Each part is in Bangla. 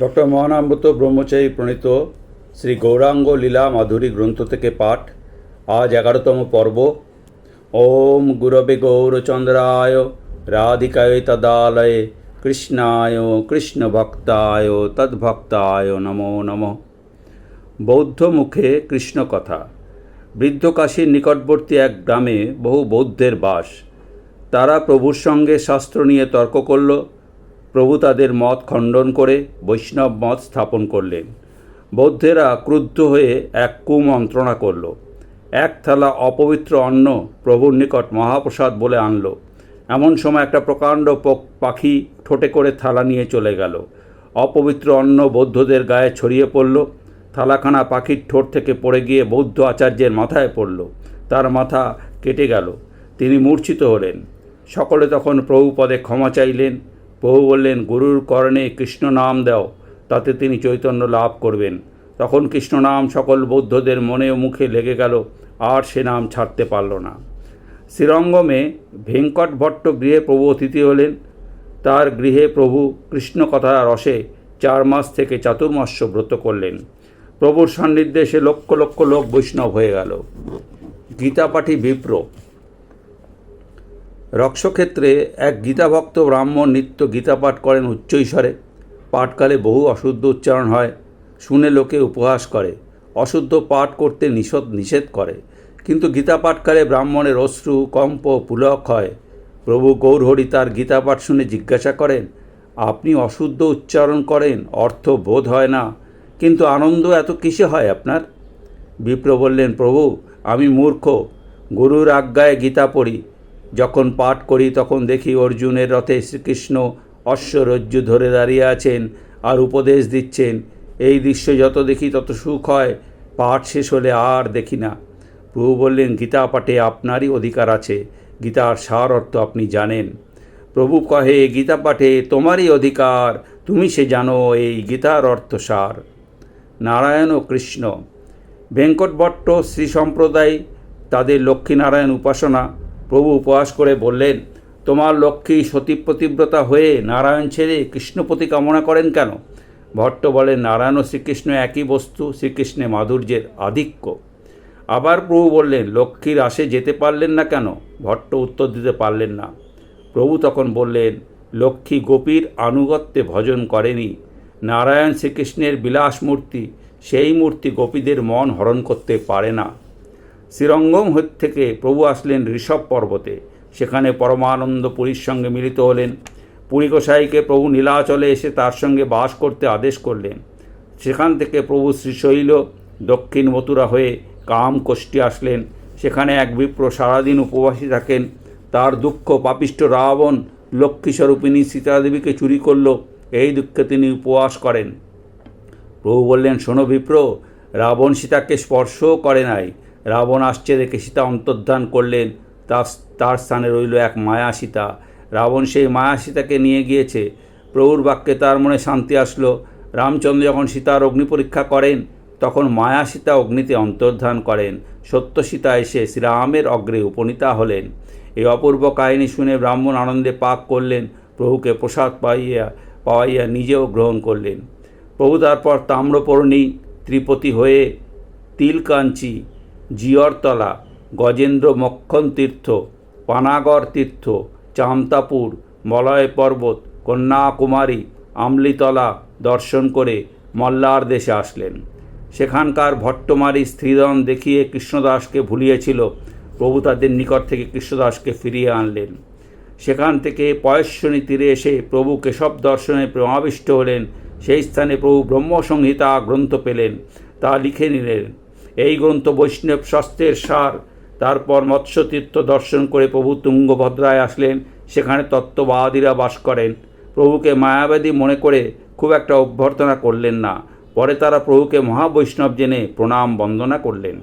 ডক্টর মহানামব্রত ব্রহ্মচারী প্রণীত শ্রী গৌরাঙ্গ লীলা মাধুরী গ্রন্থ থেকে পাঠ, আজ এগারোতম পর্ব। ওম গুরবে গৌরচন্দ্রায়, রাধিকায় তদালয়ে, কৃষ্ণায় কৃষ্ণ ভক্তায় তদ্ভক্তায় নমো নমঃ। বৌদ্ধ মুখে কৃষ্ণ কথা। বৃদ্ধকাশীর নিকটবর্তী এক গ্রামে বহু বৌদ্ধের বাস। তারা প্রভুর সঙ্গে শাস্ত্র নিয়ে তর্ক করল। প্রভু তাদের মত খণ্ডন করে বৈষ্ণব মত স্থাপন করলেন। বৌদ্ধেরা ক্রুদ্ধ হয়ে এক কুমন্ত্রণা করল। এক থালা অপবিত্র অন্ন প্রভুর নিকট মহাপ্রসাদ বলে আনলো। এমন সময় একটা প্রকাণ্ড পাখি ঠোঁটে করে থালা নিয়ে চলে গেল। অপবিত্র অন্ন বৌদ্ধদের গায়ে ছড়িয়ে পড়ল। থালাখানা পাখির ঠোঁট থেকে পড়ে গিয়ে বৌদ্ধ আচার্যের মাথায় পড়ল। তার মাথা কেটে গেল। তিনি মূর্ছিত হলেন। সকলে তখন প্রভু পদে ক্ষমা চাইলেন। প্রভু বললেন, গুরুর করণে কৃষ্ণ নাম দাও, তাতে তিনি চৈতন্য লাভ করবেন। তখন কৃষ্ণ নাম সকল বৌদ্ধদের মনে ও মুখে লেগে গেল, আর সে নাম ছাড়তে পারল না। শ্রীরঙ্গমে ভেঙ্কট ভট্ট গৃহে প্রভু অতিথি হলেন। তার গৃহে প্রভু কৃষ্ণ কথা রসে চার মাস থেকে চাতুর্মাস্য ব্রত করলেন। প্রভুর সান্নিধ্যে সে লক্ষ লক্ষ লোক বৈষ্ণব হয়ে গেল। গীতাপাঠী বিপ্র রক্ষক্ষেত্রে এক গীতাভক্ত ব্রাহ্মণ নিত্য গীতা পাঠ করেন উচ্চৈস্বরে পাঠকালে বহু অশুদ্ধ উচ্চারণ হয়, শুনে লোকে উপহাস করে। অশুদ্ধ পাঠ করতে নিষেধ নিষেধ করে। কিন্তু গীতা পাঠকালে ব্রাহ্মণের অশ্রু, কম্প, পুলক হয়। প্রভু গৌরহরি তার গীতা পাঠ শুনে জিজ্ঞাসা করেন, আপনি অশুদ্ধ উচ্চারণ করেন, অর্থ বোধ হয় না। কিন্তু আনন্দ এত কিসে হয় আপনার? বিপ্র বললেন, প্রভু, আমি মূর্খ। গুরুর আজ্ঞায় গীতা পড়ি। যখন পাঠ করি তখন দেখি অর্জুনের রথে শ্রীকৃষ্ণ অশ্বরজ্জু ধরে দাঁড়িয়ে আছেন আর উপদেশ দিচ্ছেন। এই দৃশ্য যত দেখি তত সুখ হয়, পাঠ শেষ হলে আর দেখি না। প্রভু বললেন, গীতা পাঠে আপনারই অধিকার আছে। গীতার সার অর্থ আপনি জানেন। প্রভু কহে, গীতা পাঠে তোমারই অধিকার, তুমি সে জানো এই গীতার অর্থ সার। নারায়ণ ও কৃষ্ণ ভেঙ্কট ভট্ট শ্রী সম্প্রদায়, তাদের লক্ষ্মীনারায়ণ উপাসনা প্রভু উপহাস করে বললেন, তোমার লক্ষ্মী সতী প্রতিব্রতা হয়ে নারায়ণ ছেড়ে কৃষ্ণপতি কামনা করেন কেন? ভট্ট বলেন, নারায়ণ ও শ্রীকৃষ্ণ একই বস্তু, শ্রীকৃষ্ণে মাধুর্যের আধিক্য। আবার প্রভু বললেন, লক্ষ্মীর আসে যেতে পারলেন না কেন? ভট্ট উত্তর দিতে পারলেন না। প্রভু তখন বললেন, লক্ষ্মী গোপীর আনুগত্যে ভজন করেনি। নারায়ণ শ্রীকৃষ্ণের বিলাস মূর্তি সেই মূর্তি গোপীদের মন হরণ করতে পারে না। শ্রীরঙ্গম থেকে প্রভু আসলেন ঋষভ পর্বতে। সেখানে পরমানন্দ পুরীর সঙ্গে মিলিত হলেন। পুরী গোসাইকে প্রভু নীলাচলে এসে তার সঙ্গে বাস করতে আদেশ করলেন। সেখান থেকে প্রভু শ্রীশৈল দক্ষিণ মথুরা হয়ে কাম কোষ্ঠী আসলেন। সেখানে এক বিপ্র সারাদিন উপবাসী থাকেন। তার দুঃখ পাপিষ্ট রাবণ লক্ষ্মীস্বরূপিণী সীতাদেবীকে চুরি করল। এই দুঃখে তিনি উপবাস করেন। প্রভু বললেন, শোনো বিপ্র, রাবণ সীতাকে স্পর্শও করে নাই। রাবণ আসছে দেখে সীতা অন্তর্ধান করলেন। তার তার স্থানে রইল এক মায়া সীতা। রাবণ সেই মায়া সীতাকে নিয়ে গিয়েছে। প্রভুর বাক্যে তার মনে শান্তি আসলো। রামচন্দ্র যখন সীতার অগ্নি পরীক্ষা করেন, তখন মায়া সীতা অগ্নিতে অন্তর্ধান করেন। সত্য সীতা এসে শ্রীরামের অগ্রে উপনীতা হলেন। এই অপূর্ব কাহিনী শুনে ব্রাহ্মণ আনন্দে পাক করলেন। প্রভুকে প্রসাদ পাইয়া, পাওয়াইয়া নিজেও গ্রহণ করলেন। প্রভু তারপর তাম্রপর্ণী, ত্রিপতি হয়ে তিলকাঞ্চি জিয়রতলা, গজেন্দ্র মক্ষণ তীর্থ, পানাগড় তীর্থ, চামতাপুর, মলয় পর্বত, কন্যাকুমারী, আমলিতলা দর্শন করে মল্লার দেশে আসলেন। সেখানকার ভট্টমারী স্ত্রীদন দেখিয়ে কৃষ্ণদাসকে ভুলিয়েছিল, প্রভু তাদের নিকট থেকে কৃষ্ণদাসকে ফিরিয়ে আনলেন। সেখান থেকে পয়স্বনী তীরে এসে প্রভু কেশব দর্শনে প্রেমাবিষ্ট হলেন। সেই স্থানে প্রভু ব্রহ্মসংহিতা গ্রন্থ পেলেন, তা লিখে নিলেন। এই গ্রন্থ বৈষ্ণব শাস্ত্রের সার। তারপর মৎস্যতীর্থ দর্শন করে প্রভু তুঙ্গভদ্রায় আসলেন। সেখানে তত্ত্ববাদীরা বাস করেন। প্রভুকে মায়াবাদী মনে করে খুব একটা অভ্যর্থনা করলেন না। পরে তারা প্রভুকে মহাবৈষ্ণব জেনে প্রণাম বন্দনা করলেন।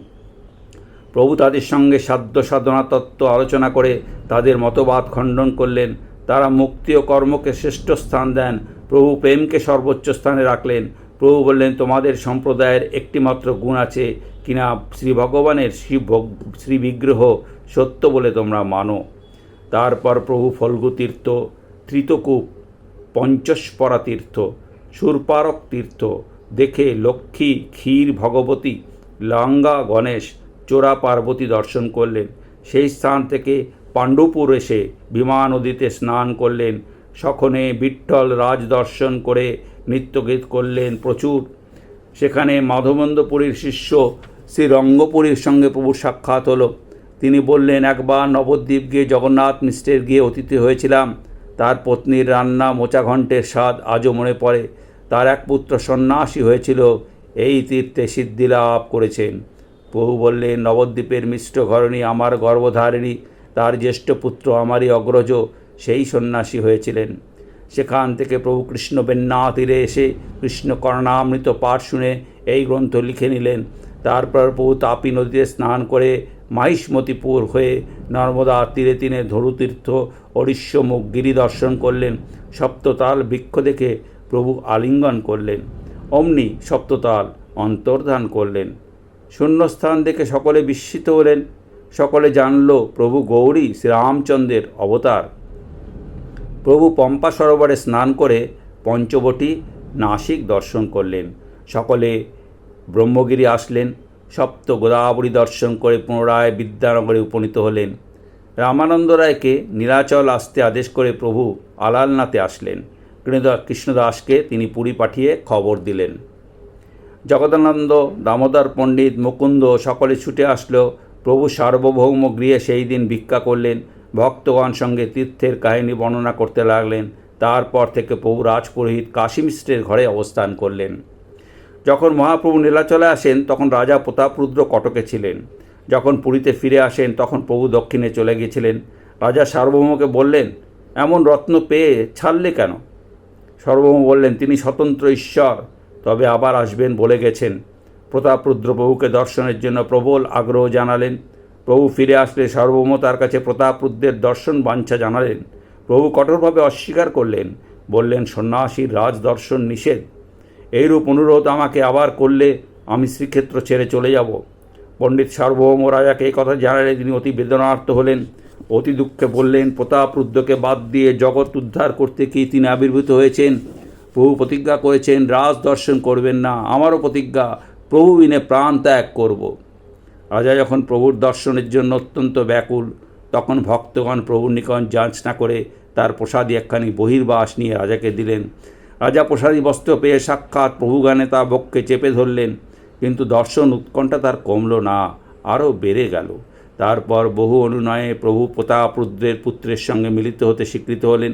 প্রভু তাদের সঙ্গে সাধ্য সাধনা তত্ত্ব আলোচনা করে তাদের মতবাদ খণ্ডন করলেন। তারা মুক্তি ও কর্মকে শ্রেষ্ঠ স্থান দেন। প্রভু প্রেমকে সর্বোচ্চ স্থানে রাখলেন। প্রভু বললেন, তোমাদের সম্প্রদায়ের একটিমাত্র গুণ আছে কিনা শ্রী ভগবানের শ্রী শ্রী বিগ্রহ সত্য বলে তোমরা মানো। তারপর প্রভু ফল্গু তীর্থ ত্রিতকূপ, পঞ্চস্পরা তীর্থ, সুরপারক তীর্থ, দেখে লক্ষ্মী, ক্ষীর, ভগবতী, লাঙ্গা, গণেশ, চোরা পার্বতী দর্শন করলেন। সেই স্থান থেকে পাণ্ডুপুর এসে ভীমা নদীতে স্নান করলেন। সখনে বিঠ্ঠল রাজ দর্শন করে নৃত্যগীত করলেন প্রচুর। সেখানে মাধবন্দপুরীর শিষ্য শ্রী রঙ্গপুরীর সঙ্গে প্রভুর সাক্ষাৎ হলো। তিনি বললেন, একবার নবদ্বীপ গিয়ে জগন্নাথ মিশ্রের গিয়ে অতিথি হয়েছিলাম। তার পত্নীর রান্না মোচা ঘণ্টের স্বাদ আজও মনে পড়ে। তার এক পুত্র সন্ন্যাসী হয়েছিল, এই তীর্থে সিদ্ধি লাভ করেছেন। প্রভু বললেন, নবদ্বীপের মিষ্ট ঘরণী আমার গর্ভধারিণী। তার জ্যেষ্ঠ পুত্র আমারই অগ্রজ। সেই সন্ন্যাসী হয়েছিলেন। সেখান থেকে প্রভু কৃষ্ণ বেন্না তীরে এসে কৃষ্ণ করণামৃত পাঠ শুনে এই গ্রন্থ লিখে নিলেন। তারপর প্রভু তাপী নদীতে স্নান করে মাহিষ্মতিপুর হয়ে নর্মদা তীরে তীরে ধরুতীর্থ অরিষ্যমুখ গিরি দর্শন করলেন। সপ্ততাল বৃক্ষ দেখে প্রভু আলিঙ্গন করলেন। অমনি সপ্ততাল অন্তর্ধান করলেন। শূন্যস্থান দেখে সকলে বিস্মিত হলেন। সকলে জানল প্রভু গৌরী শ্রীরামচন্দ্রের অবতার। প্রভু পম্পা সরোবরে স্নান করে পঞ্চবটী নাসিক দর্শন করলেন। সকলে ব্রহ্মগিরি আসলেন, সপ্ত গোদাবরী দর্শন করে পুনরায় বিদ্যানগরে উপনীত হলেন। রামানন্দ রায়কে নীলাচল আসতে আদেশ করে প্রভু আলালনাথে আসলেন। কৃষ্ণদা- কৃষ্ণদাসকে তিনি পুরী পাঠিয়ে খবর দিলেন। জগদানন্দ, দামোদর পণ্ডিত, মুকুন্দ সকলে ছুটে আসলো। প্রভু সার্বভৌম গৃহে সেই দিন ভিক্ষা করলেন। ভক্তগণ সঙ্গে তীর্থের কাহিনী বর্ণনা করতে লাগলেন। তারপর থেকে প্রভু রাজপুরোহিত কাশী মিশ্রের ঘরে অবস্থান করলেন। যখন মহাপ্রভু নীলাচলে আসেন, তখন রাজা প্রতাপরুদ্র কটকে ছিলেন। যখন পুরীতে ফিরে আসেন, তখন প্রভু দক্ষিণে চলে গিয়েছিলেন। রাজা সার্বভৌমকে বললেন, এমন রত্ন পেয়ে ছাড়লে কেন? সার্বভৌম বললেন, তিনি স্বতন্ত্র ঈশ্বর, তবে আবার আসবেন বলে গেছেন। প্রতাপরুদ্র প্রভুকে দর্শনের জন্য প্রবল আগ্রহ জানালেন। প্রভু ফিরে আসলে সার্বভৌম তার কাছে প্রতাপরুদ্রের দর্শন বাঞ্ছা জানালেন। প্রভু কঠোরভাবে অস্বীকার করলেন, বললেন সন্ন্যাসীর রাজ দর্শন নিষেধ। এইরূপ অনুরোধ আমাকে আবার করলে আমি শ্রীক্ষেত্র ছেড়ে চলে যাব। পণ্ডিত সার্বভৌম রাজাকে এই কথা জানালে তিনি অতি বেদনার্থ হলেন। অতি দুঃখে বললেন প্রতাপরুদ্রকে বাদ দিয়ে জগৎ উদ্ধার করতে কি তিনি আবির্ভূত হয়েছেন? প্রভু প্রতিজ্ঞা করেছেন রাজ দর্শন করবেন না, আমারও প্রতিজ্ঞা, প্রভু বিনে প্রাণ ত্যাগ করব। রাজা যখন প্রভুর দর্শনের জন্য অত্যন্ত ব্যাকুল, তখন ভক্তগণ প্রভুর নিকট যাঞ্চ না করে তার প্রসাদী একখানি বহির্বাস নিয়ে রাজাকে দিলেন। রাজা প্রসাদী বস্ত্র পেয়ে সাক্ষাৎ প্রভুগানে তা বক্ষে চেপে ধরলেন, কিন্তু দর্শন উৎকণ্ঠা তার কমল না, আরও বেড়ে গেল। তারপর বহু অনুনয়ে প্রভু প্রতাপরুদ্রের পুত্রের সঙ্গে মিলিত হতে স্বীকৃত হলেন।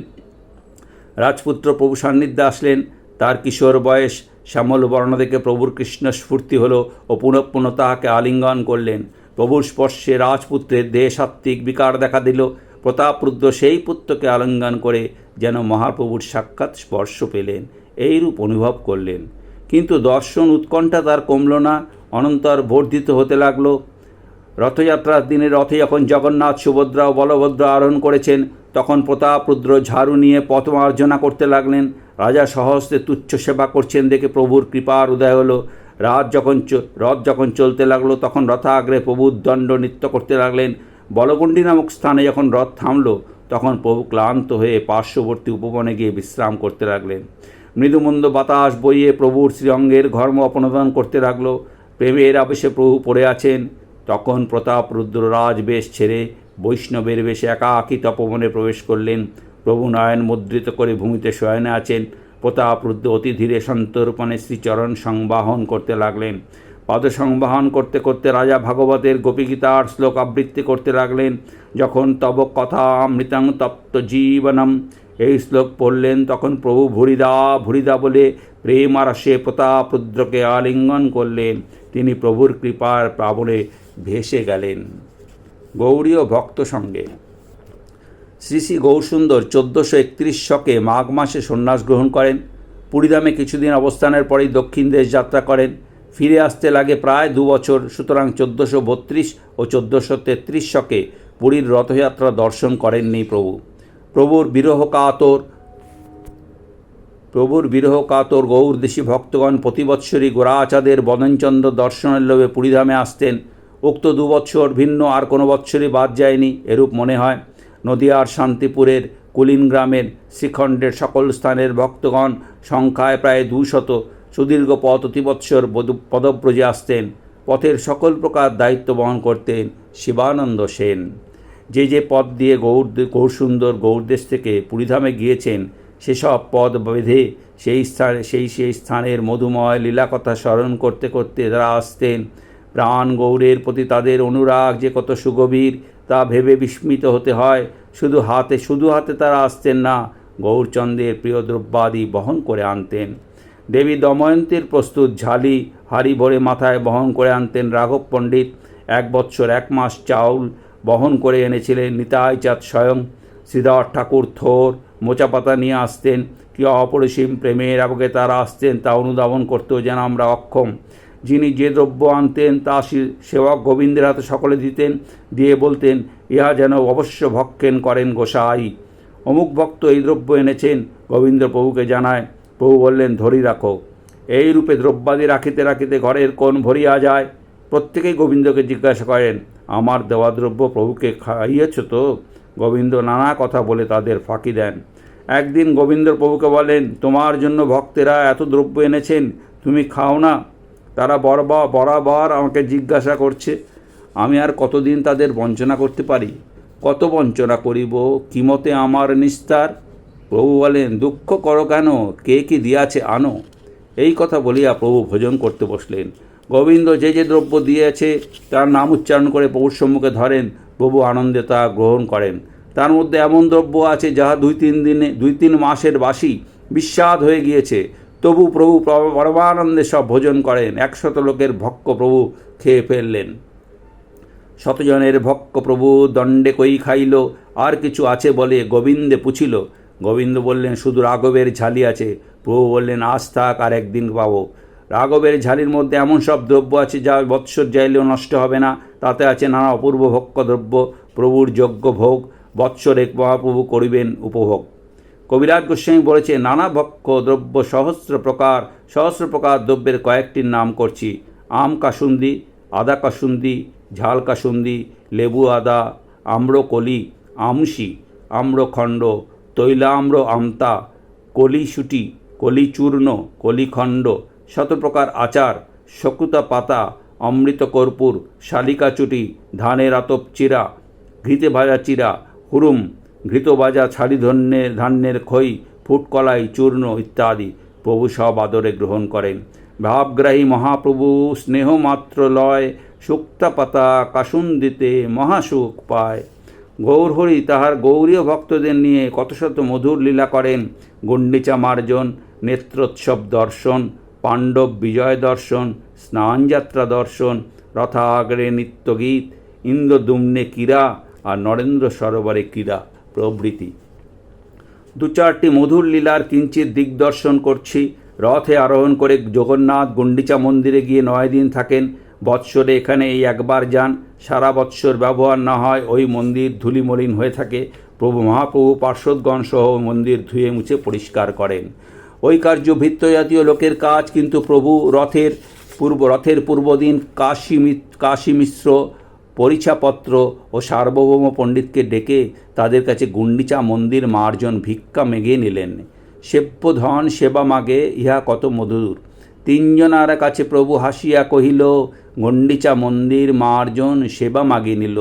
রাজপুত্র প্রভু সান্নিধ্যে আসলেন, তার কিশোর বয়স শ্যামল বর্ণ দেখে প্রভুর কৃষ্ণ স্ফূর্তি হল ও পুনঃ পুনঃ তাহাকে আলিঙ্গন করলেন। প্রভুর স্পর্শে রাজপুত্রের দেহসাত্ত্বিক বিকার দেখা দিল। প্রতাপরুদ্র সেই পুত্রকে আলিঙ্গন করে যেন মহাপ্রভুর সাক্ষাৎ স্পর্শ পেলেন। এইরূপ অনুভব করলেন। কিন্তু দর্শন উৎকণ্ঠা তার কমল না, অনন্তর বর্ধিত হতে লাগল। রথযাত্রার দিনে রথে যখন জগন্নাথ, সুভদ্রা ও বলভদ্র আরোহণ করেছেন, তখন প্রতাপরুদ্র ঝাড়ু নিয়ে পথ মার্জনা করতে লাগলেন। রাজা সহস্তে তুচ্ছ সেবা করছেন দেখে প্রভুর কৃপার উদয় হলো। রাত যখন রথ যখন চলতে লাগল, তখন রথাগ্রে প্রভুর দণ্ড নৃত্য করতে লাগলেন। বলগণ্ডী নামক স্থানে যখন রথ থামলো, তখন প্রভু ক্লান্ত হয়ে পার্শ্ববর্তী উপবনে গিয়ে বিশ্রাম করতে লাগলেন। মৃদুমন্দ বাতাস বইয়ে প্রভুর শ্রীঅঙ্গের ঘর্ম অপনোদন করতে লাগল। প্রেমের আবেশে প্রভু পড়ে আছেন। তখন প্রতাপ রুদ্ররাজ বেশ ছেড়ে বৈষ্ণবের বেশে একাকী তপবনে প্রবেশ করলেন। প্রভু নয়ন মুদ্রিত করে ভূমিতে শয়নে আছেন। প্রতাপ রুদ্র অতি ধীরে সন্তর্পণে শ্রীচরণ সংবাহন করতে লাগলেন। পদ সংবাহন করতে করতে রাজা ভাগবতের গোপীগীতার শ্লোক আবৃত্তি করতে লাগলেন। যখন তব কথা মৃতাং তপ্ত জীবনম, এই শ্লোক পড়লেন তখন প্রভু ভুরিদা ভুরিদা বলে প্রেম আর সে প্রতাপরুদ্রকে আলিঙ্গন করলেন। তিনি প্রভুর কৃপার প্লাবনে ভেসে গেলেন। গৌরীয় ভক্ত সঙ্গে শ্রী শ্রী গৌরসুন্দর চোদ্দোশো একত্রিশ শকে মাঘ মাসে সন্ন্যাস গ্রহণ করেন। পুরীধামে কিছুদিন অবস্থানের পরেই দক্ষিণ দেশ যাত্রা করেন। ফিরে আসতে লাগে প্রায় দু বছর, সুতরাং চোদ্দোশো বত্রিশ ও চোদ্দোশো তেত্রিশ শকে পুরীর রথযাত্রা দর্শন করেননি প্রভু। প্রভুর বিরহ কাতর প্রভুর বিরহ কাতর গৌরদেশী ভক্তগণ প্রতিবৎসরই গোরাচাঁদের বদনচন্দ্র দর্শনের লোভে পুরীধামে আসতেন। উক্ত দু বৎসর ভিন্ন আর কোনো বৎসরই বাদ যায়নি, এরূপ মনে হয়। নদিয়ার শান্তিপুরের কুলিন গ্রামের শ্রীখণ্ডের সকল স্থানের ভক্তগণ সংখ্যায় প্রায় দুশত সুদীর্ঘ পথ অতিবৎসর পদব্রজে আসতেন, পথের সকল প্রকার দায়িত্ব বহন করতেন শিবানন্দ সেন। যে যে পথ দিয়ে গৌর গৌরসুন্দর গৌরদেশ থেকে পুরীধামে গিয়েছেন, সেসব পদ বেঁধে সেই স্থানে, সেই সেই স্থানের মধুময় লীলাকথা স্মরণ করতে করতে তারা আসতেন। প্রাণ গৌরের প্রতি তাদের অনুরাগ যে কত সুগভীর তা ভেবে বিস্মিত হতে হয়। শুধু হাতে শুধু হাতে তারা আসতেন না গৌরচন্দ্রের প্রিয় দ্রব্যাদি বহন করে আনতেন। দেবী দময়ন্তীর প্রস্তুত ঝালি হাড়ি ভরে মাথায় বহন করে আনতেন রাঘব পণ্ডিত। এক বৎসর, এক মাস চাউল বহন করে এনেছিলেন নিতাই চাঁদ স্বয়ং। শ্রীধর ঠাকুর থোর মোচাপাতা নিয়ে আসতেন। কি অপরিসীম প্রেমের আবগে তারা আসতেন, তা অনুধাবন করতেও যেন আমরা অক্ষম। যিনি যে দ্রব্য আনতেন, তা সেবক গোবিন্দের হাতে সকলে দিতেন, দিয়ে বলতেন, ইহা যেন অবশ্য ভক্ষণ করেন গোসাই। অমুক ভক্ত এই দ্রব্য এনেছেন, গোবিন্দ প্রভুকে জানায়, প্রভু বললেন, ধরি রাখো। এই রূপে দ্রব্যাদি রাখিতে রাখিতে ঘরের কোন ভরিয়া যায়। প্রত্যেকেই গোবিন্দকে জিজ্ঞাসা করেন, আমার দেওয়া দ্রব্য প্রভুকে খাইয়েছ তো? গোবিন্দ নানা কথা বলে তাদের ফাঁকি দেন। একদিন গোবিন্দ প্রভুকে বলেন, তোমার জন্য ভক্তেরা এত দ্রব্য এনেছেন, তুমি খাও না। তারা বরবা বরাবর আমাকে জিজ্ঞাসা করছে, আমি আর কতদিন তাদের বঞ্চনা করতে পারি? কত বঞ্চনা করিব? কিমতে আমার নিস্তার? প্রভু বলেন, দুঃখ করো কেন? কে কি দিয়াছে আনো? এই কথা বলিয়া প্রভু ভোজন করতে বসলেন। গোবিন্দ যে যে দ্রব্য দিয়েছে, তার নাম উচ্চারণ করে প্রভুর সম্মুখে ধরেন, প্রভু আনন্দে তা গ্রহণ করেন। তার মধ্যে এমন দ্রব্য আছে, যাহা দুই তিন দিনে দুই তিন মাসের বাসি, বিস্বাদ হয়ে গিয়েছে। তবু প্রভু প্র- পরমানন্দে সব ভোজন করেন। একশত লোকের ভক্ষ প্রভু খেয়ে ফেললেন। শতজনের ভক্ষ প্রভু দণ্ডে কই খাইল, আর কিছু আছে বলে গোবিন্দে পুছিল। গোবিন্দ বললেন, শুধু রাঘবের ঝালি আছে। প্রভু বললেন, আজ থাক, আর একদিন পাবো। রাঘবের ঝালির মধ্যে এমন সব দ্রব্য আছে যা বৎসর যাইলেও নষ্ট হবে না। তাতে আছে নানা অপূর্ব ভক্ষ দ্রব্য প্রভুর যজ্ঞ ভোগ। বৎসর মহাপ্রভু করিবেন উপভোগ। কবিরাজ গোস্বামী বলেছে, নানা ভক্ষ দ্রব্য সহস্র প্রকার সহস্র প্রকার দ্রব্যের কয়েকটির নাম করছি। আম কাসুন্দি, আদা কাসুন্দি, ঝাল কাসুন্দি, লেবু আদা আম্রকলি আমসি আম্রখণ্ড তৈলাম্র আমতা কলিশুটি কলিচূর্ণ কলিখণ্ড শতপ্রকার আচার, শকুতা পাতা, অমৃত কর্পূর, শালিকা চুটি, ধানের আতপ চিরা, ঘৃতে ভাজা চিরা, হুরুম ঘৃত ভাজা ছাড়ি ধন্যের ধান্যের খই, ফুটকলাই, চূর্ণ ইত্যাদি প্রভু সব আদরে গ্রহণ করেন। ভাবগ্রাহী মহাপ্রভু, স্নেহমাত্র লয় শুক্তা পাতা কাসুন্দিতে মহাসুখ পায়। গৌরহরি তাহার গৌরীয় ভক্তদের নিয়ে কত শত মধুর লীলা করেন। গণ্ডিচা মার্জন, নেত্রোৎসব দর্শন, পাণ্ডব বিজয় দর্শন, স্নানযাত্রা দর্শন, রথাগ্রে নিত্যগীত, ইন্দ্রদুম্নে ক্রীড়া আর নরেন্দ্র সরোবরে ক্রীড়া। প্রভৃতি। দু চারটি মধুর লীলার কিঞ্চিত দিগদর্শন করছি। রথে আরোহণ করে জগন্নাথ গুন্ডিচা মন্দিরে গিয়ে নয় দিন থাকেন। বৎসরে এখানে এই একবার যান। সারা বৎসর ব্যবহার না হয় ওই মন্দির ধুলিমলিন হয়ে থাকে। প্রভু মহাপ্রভু পার্শ্বদগণ সহ মন্দির ধুয়ে মুছে পরিষ্কার করেন। ওই কার্য ভিত্ত জাতীয় লোকের কাজ কিন্তু প্রভু রথের পূর্ব রথের পূর্বদিন কাশী কাশী মিশ্র পরিচাপত্র ও সার্বভৌম পণ্ডিতকে ডেকে তাদের কাছে গুন্ডিচা মন্দির মার্জন ভিক্ষা মেগে নিলেন। সেব্য ধন সেবা মাগে, ইহা কত মধুর। তিনজনার কাছে প্রভু হাসিয়া কহিল গণ্ডিচা মন্দির মার্জন সেবা মাগি নিল।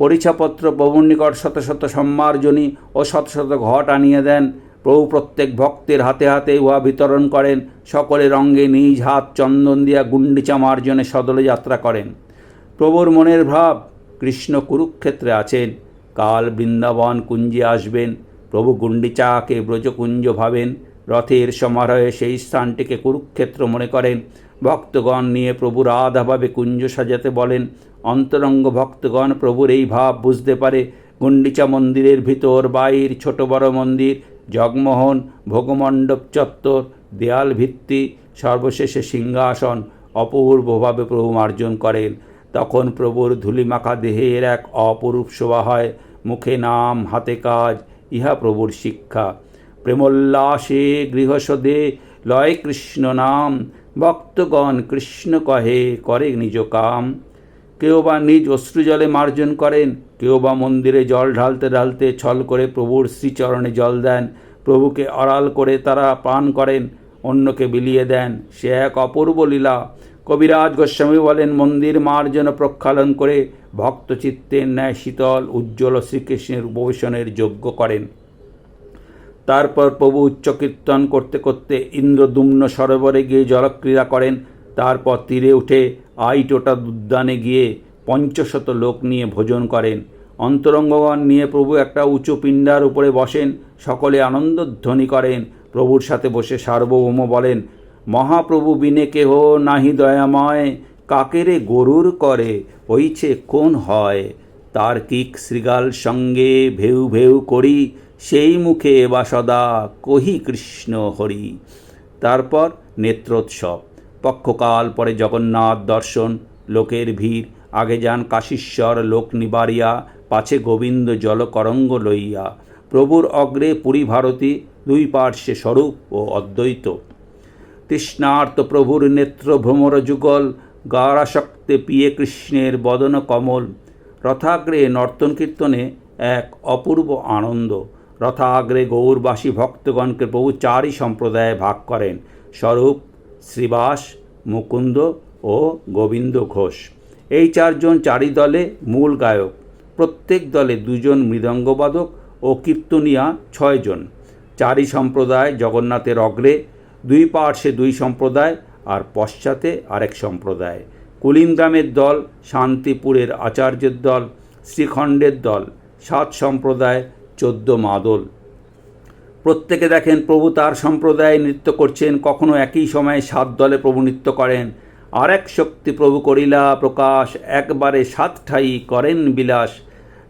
পরিচাপত্র প্রভুর নিকট শত শত সম্মার্জনী ও শত শত ঘট আনিয়ে দেন। প্রভু প্রত্যেক ভক্তের হাতে হাতে উহা বিতরণ করেন। সকলের অঙ্গে নিজ হাত চন্দন দিয়া গুন্ডিচা মার্জনে সদলে যাত্রা করেন। প্রভুর মনের ভাব, কৃষ্ণ কুরুক্ষেত্রে আছেন। কাল বৃন্দাবন কুঞ্জে আসবেন, প্রভু গুন্ডিচাকে ব্রজকুঞ্জ ভাবেন। রথের সমারোহে সেই স্থানটিকে কুরুক্ষেত্র মনে করেন। ভক্তগণ নিয়ে প্রভু রাধাভাবে কুঞ্জ সাজাতে বলেন। অন্তরঙ্গ ভক্তগণ প্রভুর এই ভাব বুঝতে পারে। গুন্ডিচা মন্দিরের ভিতর বাইর ছোট বড় মন্দির, জগমোহন, ভোগমণ্ডপ চত্বর, দেয়াল ভিত্তি, সর্বশেষে সিংহাসন, অপূর্বভাবে প্রভু মার্জন করেন। তখন প্রভুর ধূলিমাখা দেহের এক অপরূপ শোভা হয়। মুখে নাম, হাতে কাজ, ইহা প্রভুর শিক্ষা। প্রেমোল্লাসে গৃহসদে, লয় কৃষ্ণ নাম, ভক্তগণ কৃষ্ণ কহে, করে নিজ কাম। কেউ বা নিজ অশ্রুজলে মার্জন করেন, কেউ বা মন্দিরে জল ঢালতে ঢালতে ছল করে প্রভুর শ্রীচরণে জল দেন। প্রভুকে আড়াল করে তারা পান করেন। অন্যকে বিলিয়ে দেন। সে এক অপূর্ব লীলা। কবিরাজ গোস্বামী বলেন, মন্দির মার্জন প্রক্ষালন করে ভক্ত চিত্তের ন্যায় শীতল, উজ্জ্বল শ্রীকৃষ্ণের উপবেশনের যোগ্য করেন। তারপর প্রভু উচ্চ কীর্তন করতে করতে ইন্দ্রদুম্ন সরোবরে গিয়ে জলক্রীড়া করেন। তারপর তীরে উঠে আইটোটা উদ্যানে গিয়ে পঞ্চশত লোক নিয়ে ভোজন করেন। অন্তরঙ্গগণ নিয়ে প্রভু একটা উঁচু পিণ্ডার উপরে বসেন। সকলে আনন্দধ্বনি করেন। প্রভুর সাথে বসে সার্বভৌম বলেন, মহাপ্রভু বিনে কেহ নাহি দয়াময় কাকেরে গরুর করে, হইছে কোন হয়? তার কিক শৃগাল সঙ্গে ভেউ ভেউ করি, সেই মুখে বা সদা কহি কৃষ্ণ হরি। তারপর নেত্রোৎসব। পক্ষকাল পরে জগন্নাথ দর্শন, লোকের ভিড়, আগে যান কাশীশ্বর, লোক নিবারিয়া, পাছে গোবিন্দ জলকরঙ্গ লইয়া। প্রভুর অগ্রে পুরী ভারতী দুই পার্শ্বে স্বরূপ ও অদ্বৈত। তৃষ্ণার্ত প্রভুর নেত্র ভ্রমর যুগল গারাশক্তে পিয়ে কৃষ্ণের বদন কমল। রথাগ্রে নর্তন কীর্তনে এক অপূর্ব আনন্দ। রথাগ্রে গৌরবাসী ভক্তগণকে প্রভু চারই সম্প্রদায়ে ভাগ করেন। স্বরূপ, শ্রীবাস, মুকুন্দ ও গোবিন্দ ঘোষ। এই চারজন চারি দলে মূল গায়ক। প্রত্যেক দলে দুজন মৃদঙ্গবাদক ও কীর্তনিয়া ছয়জন। চারি সম্প্রদায় জগন্নাথের অগ্রে, দুই পার্শ্বে দুই সম্প্রদায় আর পশ্চাতে আরেক সম্প্রদায়। কুলিমগ্রামের দল, শান্তিপুরের আচার্যের দল, শ্রীখণ্ডের দল, সাত সম্প্রদায়, চোদ্দ মাদল। প্রত্যেকে দেখেন প্রভু তার সম্প্রদায়ে নৃত্য করছেন, কখনো একই সময়ে সাত দলে প্রভু নৃত্য করেন। আর এক শক্তি প্রভু করিলা প্রকাশ, একবারে সাত ঠাই করেন বিলাস।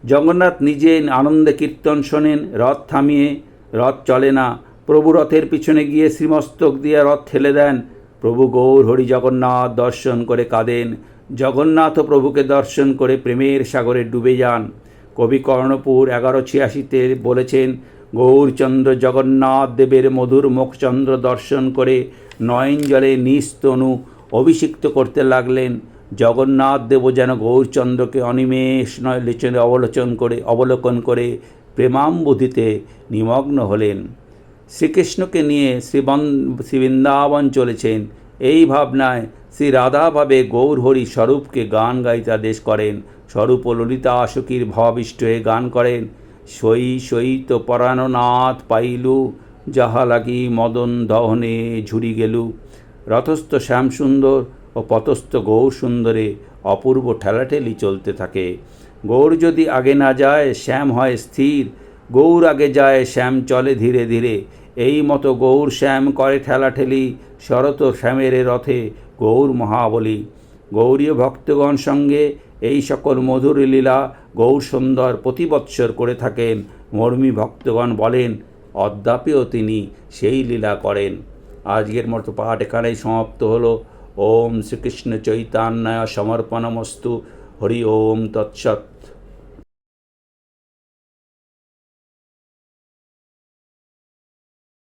জগন্নাথ নিজে আনন্দে কীর্তন শোনেন, রথ থামিয়ে রথ চলে না। প্রভু রথের পিছনে গিয়ে শ্রীমস্তক দিয়ে রথ ঠেলে দেন। প্রভু গৌর হরি জগন্নাথ দর্শন করে কাঁদেন। জগন্নাথ প্রভুকে দর্শন করে প্রেমের সাগরে ডুবে যান। কবি কর্ণপুর এগারো ছিয়াশিতে বলেছেন, গৌরচন্দ্র জগন্নাথ দেবের মধুর মুখচন্দ্র দর্শন করে নয়ন জলে নিস্তনু অভিষিক্ত করতে লাগলেন। জগন্নাথ দেব যেন গৌরচন্দ্রকে অনিমেষ নয় লেচনে অবলোচন করে, অবলোকন করে প্রেমাম্বুধিতে নিমগ্ন হলেন। শ্রীকৃষ্ণকে নিয়ে শ্রীবন, শ্রীবৃন্দাবন চলেছেন। এই ভাবনায় শ্রী রাধাভাবে গৌরহরি স্বরূপকে গান গাইতে আদেশ করেন। স্বরূপ ও ললিতা আশকীর ভাবিষ্ট হয়ে গান করেন। সই সইত পরাণনাথ পাইলু, যাহা লাগি মদন দহনে ঝুরি গেলু। রথস্থ শ্যামসুন্দর ও পথস্থ গৌর সুন্দরে অপূর্ব ঠেলাঠেলি চলতে থাকে। গৌর যদি আগে না যায়, শ্যাম হয় স্থির। গৌর আগে যায়, শ্যাম চলে ধীরে ধীরে। এই মতো গৌর শ্যাম করে ঠেলাঠেলি শরত শ্যামের রথে গৌর মহাবলী। গৌরীয় ভক্তগণ সঙ্গে এই সকল মধুর লীলা গৌর সুন্দর প্রতি বৎসর করে থাকেন। মর্মী ভক্তগণ বলেন, অদ্যাপিও তিনি সেই লীলা করেন। আজকের মতো পাঠ এখানেই সমাপ্ত হলো। ওম শ্রীকৃষ্ণ চৈতন্যায় সমর্পণমস্তু। হরি ওম তৎসৎ।